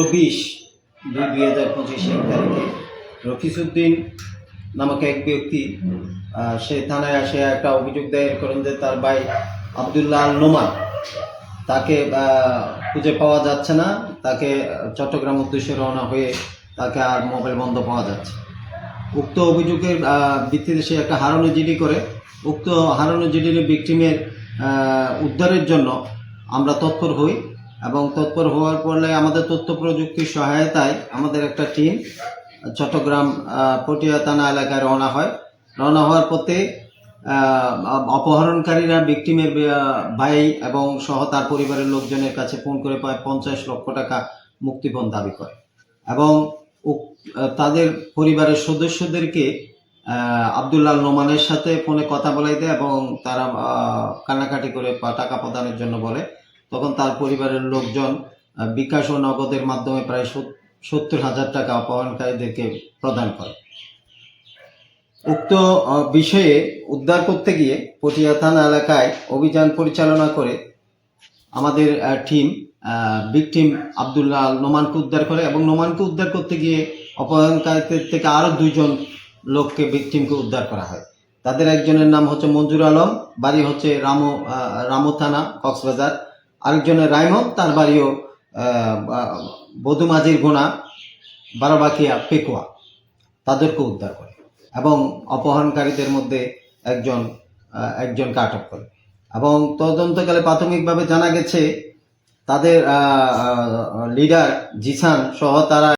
চব্বিশ দুই দুই হাজার পঁচিশে তারিখে। রফিসুদ্দিন নামক এক ব্যক্তি সে থানায় আসে, একটা অভিযোগ দায়ের করেন যে তার ভাই আবদুল্লাহ আল নোমান। তাকে খুঁজে পাওয়া যাচ্ছে না। তাকে চট্টগ্রাম উদ্দেশ্যে রওনা হয়ে তাকে আর মোবাইল বন্ধ পাওয়া যাচ্ছে। উক্ত অভিযোগের ভিত্তিতে সে একটা হারানো জিডি করে। উক্ত হারানো জিডির ভিকটিমের উদ্ধারের জন্য আমরা তৎপর হই। এবং তৎপর হওয়ার ফলে আমাদের তথ্য প্রযুক্তির সহায়তায় আমাদের একটা টিম চট্টগ্রাম পটিয়া থানা এলাকায় রওনা হয়। রওনা হওয়ার পথে অপহরণকারীরা ভিকটিমের ভাই এবং সহ তার পরিবারের লোকজনের কাছে ফোন করে প্রায় পঞ্চাশ লক্ষ টাকা মুক্তিপণ দাবি করে। এবং তাদের পরিবারের সদস্যদেরকে আহ, আবদুল্লাহ নোমানের সাথে ফোনে কথা বলাই দেয় এবং তারা কান্নাকাটি করে টাকা প্রদানের জন্য বলে। তখন তার পরিবারের লোকজন বিকাশ ও নগদের মাধ্যমে প্রায় সত্তর হাজার টাকা অপহরণকারীদেরকে প্রদান করে। উক্ত বিষয়ে উদ্ধার করতে গিয়ে পটিয়া থানা এলাকায় অভিযান পরিচালনা করে আমাদের টিম বিগ টিম আবদুল্লাহ নোমানকে উদ্ধার করে এবং নোমানকে উদ্ধার করতে গিয়ে অপহরণকারীদের থেকে আরও দুইজন লোককে বিগ টিমকে উদ্ধার করা হয়। তাদের একজনের নাম হচ্ছে মঞ্জুর আলম, বাড়ি হচ্ছে রামো রামো থানা, কক্সবাজার। আরেকজনের রাইমন তার বাড়িও বধুমাঝির গোনা, বারবাকিয়া, পেকুয়া। তাদেরকে উদ্ধার করে এবং অপহরণকারীদের মধ্যে একজন একজনকে আটক করে। এবং তদন্তকালে প্রাথমিকভাবে জানা গেছে, তাদের লিডার জিসান সহ তারা